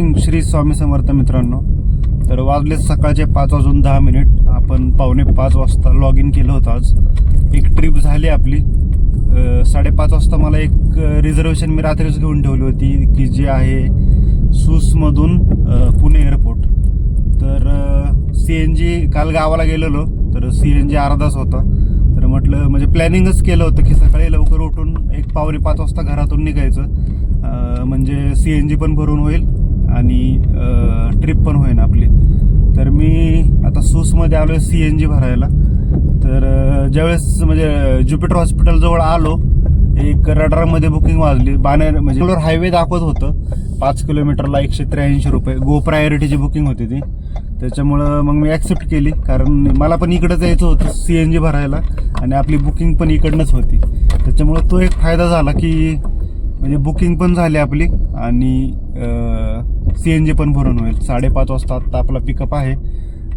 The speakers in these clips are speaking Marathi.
मॉर्निंग श्री स्वामी समर्थ मित्रांनो. तर वाजले सकाळचे पाच वाजून दहा मिनिट. आपण पावणे पाच वाजता लॉग इन केलं होतं आज. एक ट्रिप झाली आपली. साडेपाच वाजता मला एक रिझर्वेशन मी रात्रीच घेऊन ठेवली होती की जी आहे सूसमधून पुणे एअरपोर्ट तर सी एन जी काल गावाला गेलेलो. तर सी एन जी अर्धाच होता. तर म्हटलं म्हणजे प्लॅनिंगच केलं होतं की सकाळी लवकर उठून एक पावणे पाच वाजता घरातून निघायचं. म्हणजे सी एन जी पण भरून होईल. आणि ट्रिप पण होईल आपली. तर मी आता सूसमध्ये आलो आहे सी एन जी भरायला. तर ज्यावेळेस म्हणजे ज्युपिटर हॉस्पिटलजवळ आलो एक रडारमध्ये बुकिंग वाजली. बाणेर म्हणजे हायवे दाखवत होतं. पाच किलोमीटरला एकशे त्र्याऐंशी रुपये. गो प्रायोरिटीची बुकिंग होती ती. त्याच्यामुळं मग मी ॲक्सेप्ट केली. कारण मला पण इकडंच यायचं होतं सी एन जी भरायला. आणि आपली बुकिंग पण इकडनंच होती. त्याच्यामुळं तो एक फायदा झाला की म्हणजे बुकिंग पण झाली आपली. आणि सी एन जी पण भरून होईल. साडेपाच वाजता आत्ता आपला पिकअप आहे.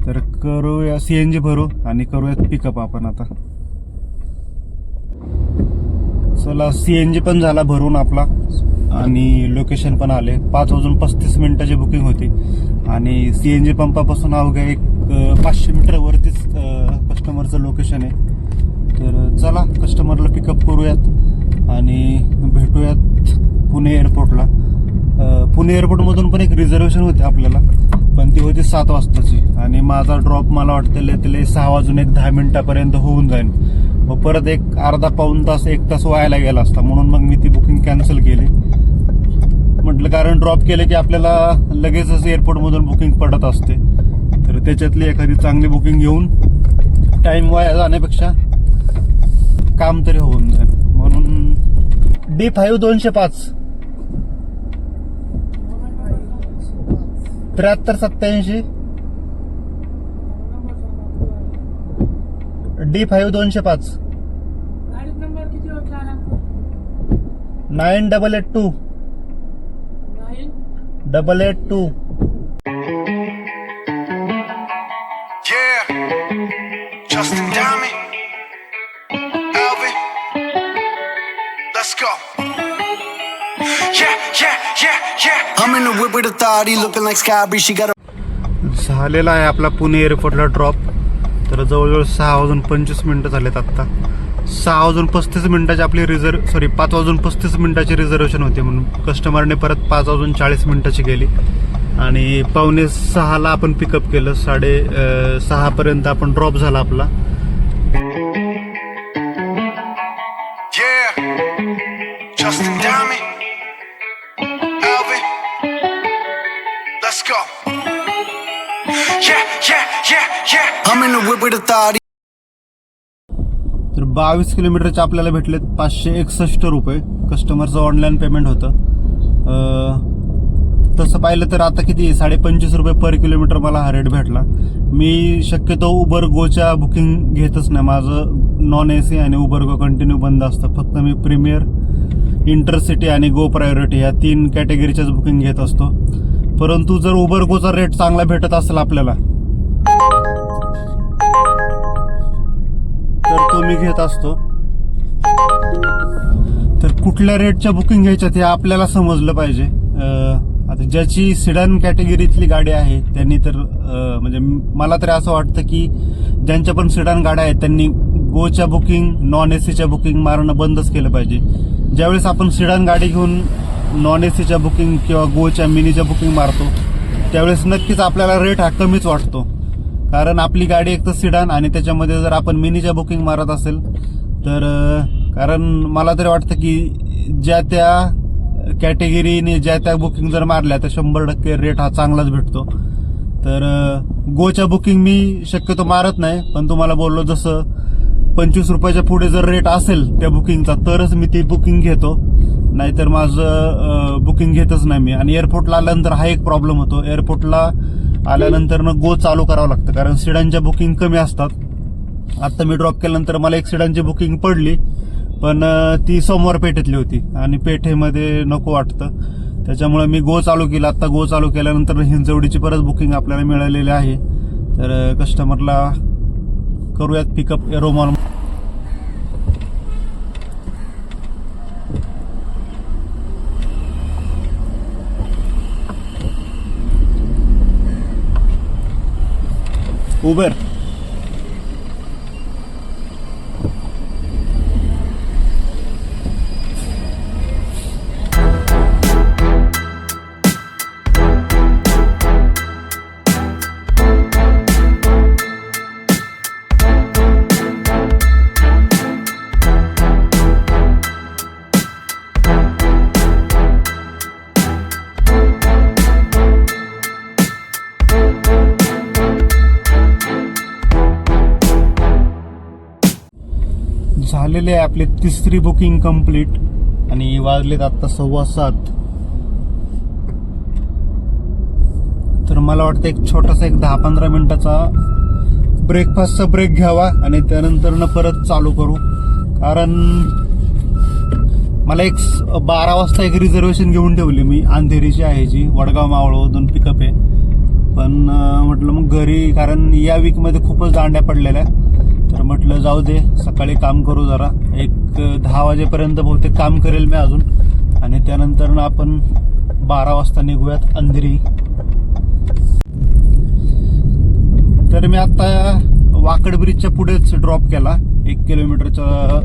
तर करूया सी एन जी भरू आणि करूयात पिकअप आपण आता. चला सी एन जी पण झाला भरून आपला. आणि लोकेशन पण आले. पाच वाजून पस्तीस मिनिटाची बुकिंग होती. आणि सी एन जी पंपापासून अवघ्या एक पाचशे मीटरवरतीच कस्टमरचं लोकेशन आहे. तर चला कस्टमरला पिकअप करूयात. आणि भेटूयात पुणे एअरपोर्टला पुणे एअरपोर्टमधून पण एक रिझर्वेशन होती आपल्याला. पण ती होती सात वाजताची. आणि माझा ड्रॉप मला वाटतं त्याला सहा वाजून एक दहा मिनिटापर्यंत होऊन जाईल मग परत एक अर्धा पाऊन तास एक तास व्हायला गेला असता. म्हणून मग मी ती बुकिंग कॅन्सल केली. म्हटलं कारण ड्रॉप केलं की आपल्याला लगेचच एअरपोर्टमधून बुकिंग पडत असते. तर त्याच्यातली एखादी चांगली बुकिंग घेऊन टाईम वाया जाण्यापेक्षा काम तरी होऊन जाईल. म्हणून डी फाईव्ह दोनशे पाच. त्र्याहत्तर सत्याऐंशी डी फाईव्ह दोनशे पाच. गाडी नंबर किती होता nine double eight two. Double eight two. Justin Diamond, I'm in the whip with authority, looking like Sky Bree. She got a झालेला आहे आपला पुणे एअरपोर्टला ड्रॉप तर जवळजवळ सहा वाजून पंचवीस मिनिटं झालेत आत्ता. सहा वाजून पस्तीस मिनिटाची आपली रिझर्व सॉरी पाच वाजून पस्तीस मिनिटाची रिझर्वेशन होती म्हणून कस्टमरने परत पाच वाजून चाळीस मिनिटाची केली आणि पावणे सहाला आपण पिकअप केलं. साडे सहापर्यंत आपण ड्रॉप झाला आपला. तर बावीस किलोमीटरचे आपल्याला भेटलेत पाचशे एकसष्ट रुपये. कस्टमरचं ऑनलाईन पेमेंट होतं. तसं पाहिलं तर आता किती? साडे पंचवीस रुपये पर किलोमीटर मला हा रेट भेटला. मी शक्यतो उबर गोच्या बुकिंग घेतच नाही. माझं नॉन ए सी आणि उबर गो कंटिन्यू बंद असतं. फक्त मी प्रीमियर इंटरसिटी आणि गो प्रायोरिटी या तीन कॅटेगरीच्याच बुकिंग घेत असतो. परंतु जर उबर गोचा रेट चांगला भेटत असेल आपल्याला तर तो मी घेत असतो. तर कुठल्या रेटच्या बुकिंग घ्यायच्या ते आपल्याला समजलं पाहिजे. आता ज्याची सिडन कॅटेगरीतली गाडी आहे त्यांनी तर म्हणजे मला तरी असं वाटतं की ज्यांच्या पण सिडन गाड्या आहेत त्यांनी गोच्या बुकिंग नॉन एसीच्या बुकिंग मारणं बंदच केलं पाहिजे. ज्यावेळेस आपण सिडन गाडी घेऊन नॉन एसीच्या बुकिंग किंवा गोच्या मिनीच्या बुकिंग मारतो त्यावेळेस नक्कीच आपल्याला रेट हा कमीच वाटतो. कारण आपली गाडी एक तर सिडान आणि त्याच्यामध्ये जर आपण मिनीच्या बुकिंग मारत असेल तर कारण मला तरी वाटतं की ज्या त्या कॅटेगरीने ज्या त्या बुकिंग जर मारल्या तर शंभर टक्के रेट हा चांगलाच भेटतो. तर गोच्या बुकिंग मी शक्यतो मारत नाही पण तुम्हाला बोललो जसं पंचवीस रुपयाच्या पुढे जर रेट असेल त्या बुकिंगचा तरच मी ती बुकिंग घेतो. नाहीतर माझं बुकिंग घेतच नाही मी. आणि एअरपोर्टला आल्यानंतर हा एक प्रॉब्लेम होतो. एअरपोर्टला आल्यानंतर ना गो चालू करावं लागतं. कारण सिडांच्या बुकिंग कमी असतात. आता मी ड्रॉप केल्यानंतर मला एक सिडांची बुकिंग पडली पण ती सोमवार पेठेतली होती. आणि पेठेमध्ये नको वाटतं. त्याच्यामुळे मी गो चालू केला. आत्ता गो चालू केल्यानंतर हिंजवडीची परत बुकिंग आपल्याला मिळालेली आहे. तर कस्टमरला करूयात पिकअप एरोमॉल उबर झालेले आहे आपली तिसरी बुकिंग कंप्लीट आणि वाजलेत आता सव्वा सात. तर मला वाटतं एक छोटासा एक दहा पंधरा मिनिटाचा ब्रेकफास्टचा ब्रेक घ्यावा आणि त्यानंतर परत चालू करू. कारण मला एक बारा वाजता एक रिझर्वेशन घेऊन ठेवली मी. अंधेरीची आहे जी वडगाव मावळ दोन पिकअप आहे. पण म्हटलं मग घरी कारण या वीकमध्ये खूपच दांड्या पडलेल्या तर म्हटलं जाऊ दे सकाळी काम करू जरा. एक दहा वाजेपर्यंत बहुतेक काम करेल मी अजून. आणि त्यानंतर ना आपण बारा वाजता निघूयात अंधेरी. तर मी आता वाकड ब्रिजच्या पुढेच ड्रॉप केला एक किलोमीटरच्या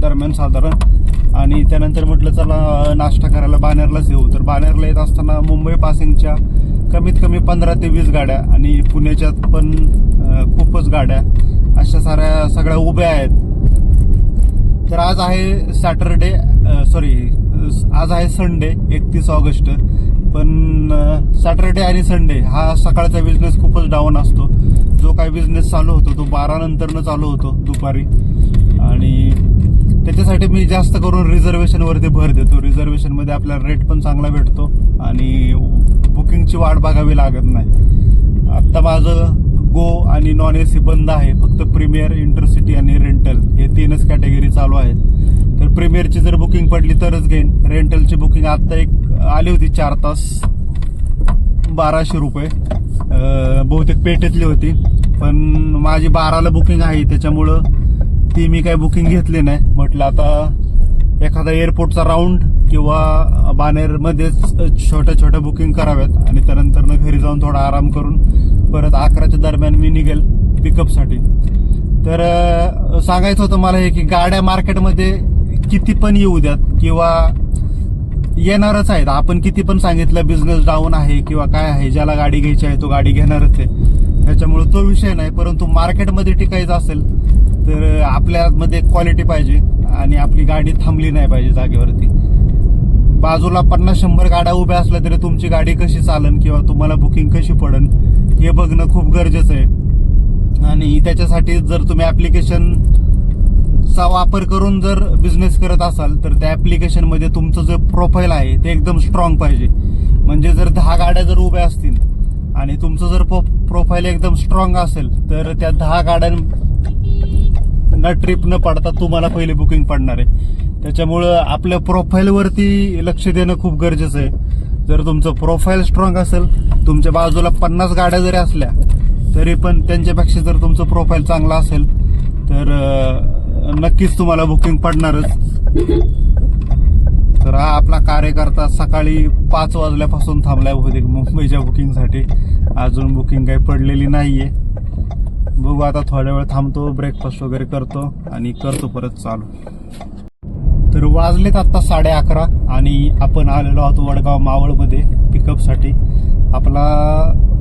दरम्यान साधारण. आणि त्यानंतर म्हटलं चला नाश्ता करायला बानेरलाच येऊ. तर बानेरला येत असताना मुंबई पासिंगच्या कमीत कमी पंधरा ते वीस गाड्या आणि पुण्याच्यात पण खूपच गाड्या. अशा साऱ्या सगळ्या उभ्या आहेत. तर आज आहे सॅटरडे सॉरी आज आहे संडे एकतीस ऑगस्ट. पण सॅटरडे आणि संडे हा सकाळचा बिझनेस खूपच डाऊन असतो. जो काही बिझनेस चालू होतो तो बारा नंतरनं चालू होतो दुपारी. आणि त्याच्यासाठी मी जास्त करून रिझर्वेशनवरती भर देतो. रिझर्वेशनमध्ये आपल्याला रेट पण चांगला भेटतो आणि बुकिंगची वाट बघावी लागत नाही. आत्ता माझं गो आणि नॉन ए सी बंद आहे. फक्त प्रीमियर इंटरसिटी आणि रेंटल हे तीनच कॅटेगरी चालू आहेत. तर प्रीमियरची जर बुकिंग पडली तरच घेईन. रेंटलची बुकिंग आत्ता एक आली होती चार तास. बाराशे रुपये. बहुतेक पेठेतली होती. पण माझी बाराला बुकिंग आहे. त्याच्यामुळं ती मी काही बुकिंग घेतली नाही. म्हटलं आता एखादा एअरपोर्टचा राऊंड किंवा बानेरमध्येच छोट्या छोट्या बुकिंग कराव्यात. आणि त्यानंतरनं घरी जाऊन थोडा आराम करून परत अकराच्या दरम्यान मी निघेल पिकअपसाठी. तर सांगायचं होतं मला हे की गाड्या मार्केटमध्ये किती पण येऊ द्यात किंवा येणारच आहेत. आपण किती पण सांगितलं बिझनेस डाऊन आहे किंवा काय आहे ज्याला गाडी घ्यायची आहे तो गाडी घेणारच आहे. त्याच्यामुळे तो विषय नाही परंतु मार्केटमध्ये टिकायचं असेल तर आपल्यामध्ये क्वालिटी पाहिजे आणि आपली गाडी थांबली नाही पाहिजे जागेवरती. बाजूला पन्नास शंभर गाड्या उभ्या असल्या तरी तुमची गाडी कशी चालन किंवा तुम्हाला बुकिंग कशी पडन हे बघणं खूप गरजेचं आहे. आणि त्याच्यासाठी जर तुम्ही ऍप्लिकेशन चा वापर करून जर बिझनेस करत असाल तर त्या ॲप्लिकेशनमध्ये तुमचं जे प्रोफाईल आहे ते एकदम स्ट्रॉंग पाहिजे. म्हणजे जर दहा गाड्या जर उभ्या असतील आणि तुमचं जर प्रोफाईल एकदम स्ट्रॉंग असेल तर त्या दहा गाड्यां न ट्रिप न पडता तुम्हाला पहिले बुकिंग पडणार आहे. त्याच्यामुळं आपल्या प्रोफाईलवरती लक्ष देणं खूप गरजेचं आहे. जर तुमचं प्रोफाईल स्ट्रॉंग असेल तुमच्या बाजूला पन्नास गाड्या जरी असल्या तरी पण त्यांच्यापेक्षा जर तुमचं प्रोफाईल चांगलं असेल तर नक्कीच तुम्हाला बुकिंग पडणारच. तर हा आपला कार्यकर्ता सकाळी पाच वाजल्यापासून थांबलाय बहुतेक मुंबईच्या बुकिंगसाठी अजून बुकिंग काही पडलेली नाहीये. बघू आता थोड्या वेळ थांबतो ब्रेकफास्ट वगैरे करतो आणि करतो परत चालू. तर वाजलेत आत्ता साडे अकरा आणि आपण आलेलो आहोत वडगाव मावळमध्ये पिकअपसाठी आपला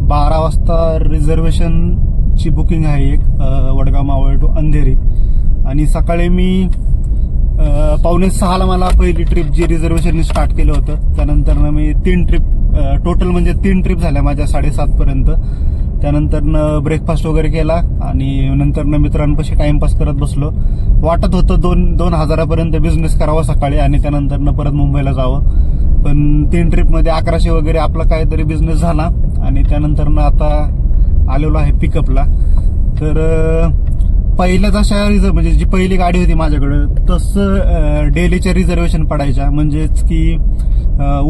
बारा वाजता रिझर्वेशनची बुकिंग आहे एक वडगाव मावळ टू अंधेरी. आणि सकाळी मी पावणे सहाला मला पहिली ट्रिप जी रिझर्वेशनने स्टार्ट केलं होतं त्यानंतर मी तीन ट्रिप टोटल म्हणजे तीन ट्रिप झाल्या माझ्या साडेसातपर्यंत त्यानंतरनं त्यानंतर ब्रेकफास्ट वगैरे केला आणि नंतर मित्रांपाशी टाइमपास करत बसलो. वाटत होतं दोन दोन हजारापर्यंत बिझनेस करावा सकाळी आणि त्यानंतर परत मुंबईला जावं. पण तीन ट्रिपमध्ये अकराशे वगैरे आपला काहीतरी बिझनेस झाला आणि त्यानंतर आता आलेलो आहे पिकअपला तर पहिल्याच पहिल्या जशा रिझर्व म्हणजे जी पहिली गाडी होती माझ्याकडं तसं डेलीच्या रिझर्वेशन पडायच्या. म्हणजेच की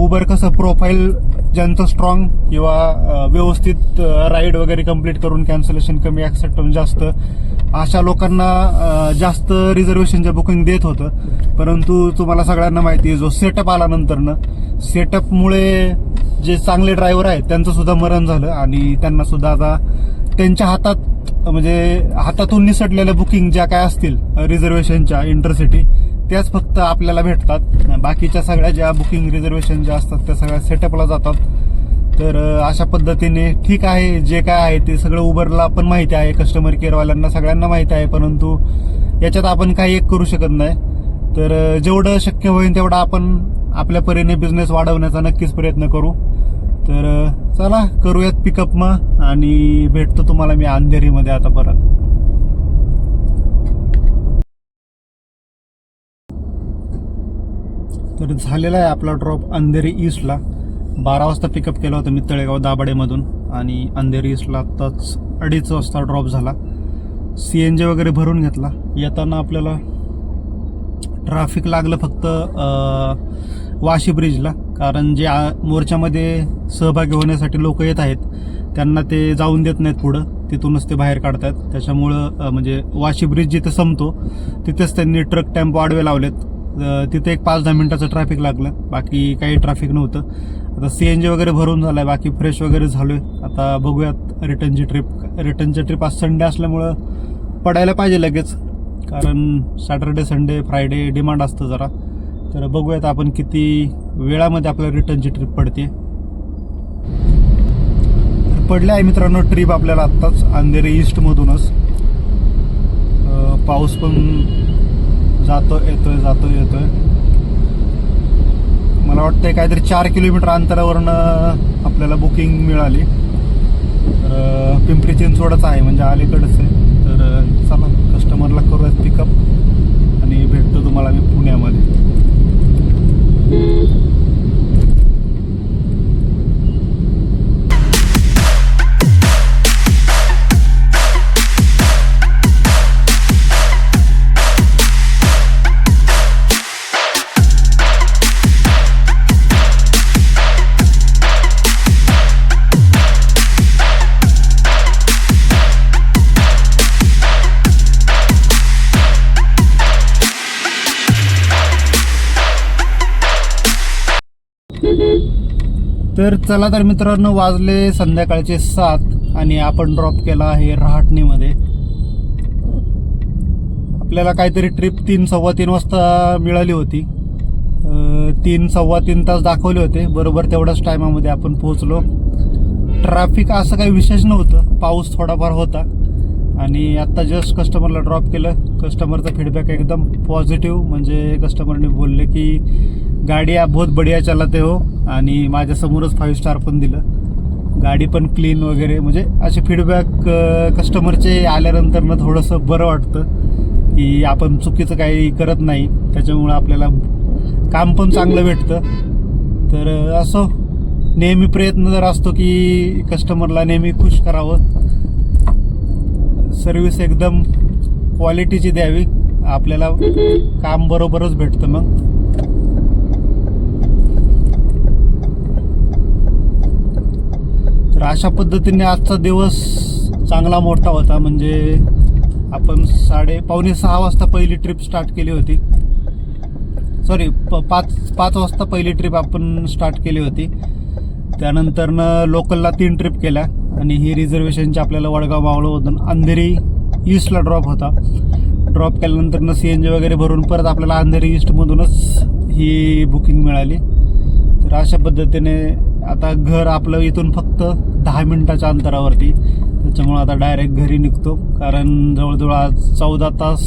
उबर कसं प्रोफाईल ज्यांचं स्ट्रॉंग किंवा व्यवस्थित राईड वगैरे कंप्लीट करून कॅन्सलेशन कमी ॲक्सेप्टन्स जास्त अशा लोकांना जास्त रिझर्वेशनच्या बुकिंग देत होतं. परंतु तुम्हाला सगळ्यांना माहिती आहे जो सेटअप आल्यानंतरनं सेटअपमुळे जे चांगले ड्रायव्हर आहेत त्यांचं सुद्धा मरण झालं आणि त्यांना सुद्धा आता त्यांच्या हातात म्हणजे हातातून निसटलेल्या बुकिंग ज्या काय असतील रिझर्वेशनच्या इंटरसिटी त्याच फक्त आपल्याला भेटतात. बाकीच्या सगळ्या ज्या बुकिंग रिझर्वेशन ज्या असतात त्या सगळ्या सेटअपला जातात. तर अशा पद्धतीने ठीक आहे जे काय आहे ते सगळं उबरला पण माहिती आहे कस्टमर केअरवाल्यांना सगळ्यांना माहिती आहे परंतु याच्यात आपण काही एक करू शकत नाही. तर जेवढं शक्य होईल तेवढं आपण आपल्या परीने बिझनेस वाढवण्याचा नक्कीच प्रयत्न करू. तर चला करूयात पिकअप मग. आणि भेटतो तुम्हाला मी अंधेरीमध्ये आता परत. तर झालेला आहे आपला ड्रॉप अंधेरी ईस्टला बारा वाजता पिकअप केला होता मी तळेगाव दाभाडेमधून आणि अंधेरी ईस्टला आत्ताच अडीच वाजता ड्रॉप झाला. सी एन जी वगैरे भरून घेतला. येताना आपल्याला ट्रॅफिक लागलं फक्त वाशी ब्रिजला कारण जे मोर्चामध्ये सहभागी होण्यासाठी लोक येत आहेत त्यांना ते जाऊन देत नाहीत पुढं. तिथूनच ते बाहेर काढतात त्याच्यामुळं म्हणजे वाशी ब्रिज जिथे संपतो तिथेच त्यांनी ट्रक टॅम्पो आडवे लावलेत. तिथे एक पाच दहा मिनिटाचं ट्रॅफिक लागलं. बाकी काही ट्रॅफिक नव्हतं. आता सी एन जी वगैरे भरून झालाय. बाकी फ्रेश वगैरे झालो आहे आता बघूयात रिटर्नची ट्रिप रिटर्नची ट्रिप आज संडे असल्यामुळं पडायला पाहिजे लगेच. कारण सॅटर्डे संडे फ्रायडे डिमांड असतं जरा. तर बघूयात आपण किती वेळामध्ये आपल्याला रिटर्नची ट्रिप पडते पडले आहे मित्रांनो ट्रिप आपल्याला आत्ताच. अंधेरी ईस्टमधूनच पाऊस पण जातो येतोय जातो येतोय. मला वाटतंय काहीतरी चार किलोमीटर अंतरावरनं आपल्याला बुकिंग मिळाली. तर पिंपरी चिंचवडच आहे म्हणजे अलीकडच आहे. तर चला कस्टमरला करूयात पिकअप आणि भेटतो तुम्हाला मी पुण्यामध्ये. तर चला तर मित्रांनो वाजले संध्याकाळचे सात आणि आपण ड्रॉप केला आहे रहाटणीमध्ये. आपल्याला काहीतरी ट्रिप तीन सव्वा तीन वाजता मिळाली होती. तीन सव्वा तीन तास दाखवले होते. बरोबर तेवढ्याच टायमामध्ये आपण पोहोचलो. ट्रॅफिक असं काही विशेष नव्हतं. पाऊस थोडाफार होता. आणि आत्ता जस्ट कस्टमरला ड्रॉप केलं. कस्टमरचा फीडबॅक एकदम पॉझिटिव्ह म्हणजे कस्टमरने बोलले की गाडी बहुत बढिया चलाते हो आणि माझ्यासमोरच फाईव्ह स्टार पण दिलं. गाडी पण क्लीन वगैरे. म्हणजे असे फीडबॅक कस्टमरचे आल्यानंतर थोडंसं बरं वाटतं की आपण चुकीचं काही करत नाही. त्याच्यामुळं आपल्याला काम पण चांगलं भेटतं. तर असो. नेहमी प्रयत्न जर असतो की कस्टमरला नेहमी खुश करावं. सर्विस एकदम क्वालिटीची द्यावी. आपल्याला काम बरोबरच भेटतं मग. तर अशा पद्धतीने आजचा दिवस चांगला मोठा होता. म्हणजे आपण साडे पावणे सहा वाजता पहिली ट्रिप स्टार्ट केली होती. सॉरी पाच पाच वाजता पहिली ट्रिप आपण स्टार्ट केली होती. त्यानंतरनं लोकलला तीन ट्रिप केल्या. आणि ही रिझर्वेशनची आपल्याला वडगाव मावळमधून अंधेरी ईस्टला ड्रॉप होता. ड्रॉप केल्यानंतरनं सी एन जी वगैरे भरून परत आपल्याला अंधेरी ईस्टमधूनच ही बुकिंग मिळाली. तर अशा पद्धतीने आता घर आपलं इथून फक्त दहा मिनिटाच्या अंतरावरती. त्याच्यामुळं आता डायरेक्ट घरी निघतो. कारण जवळजवळ आज चौदा तास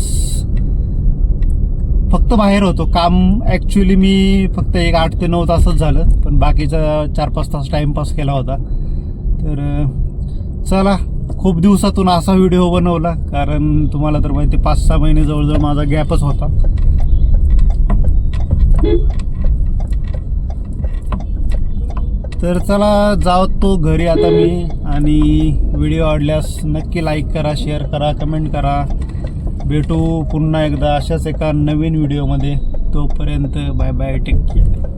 फक्त बाहेर होतो. काम ॲक्च्युली मी फक्त एक आठ ते नऊ तासच झालं. पण बाकीचा चार पाच तास टाईमपास केला होता. तर चला खूप दिवसातून असा व्हिडिओ बनवला. कारण तुम्हाला तर माहिती पाच सहा महिने जवळजवळ माझा गॅपच होता. तर चला जातो घरी आता मी आणि व्हिडिओ आवडल्यास नक्की लाईक करा शेअर करा कमेंट करा. भेटू पुन्हा एकदा अशाच एका नवीन व्हिडिओमध्ये तोपर्यंत बाय बाय टेक केअर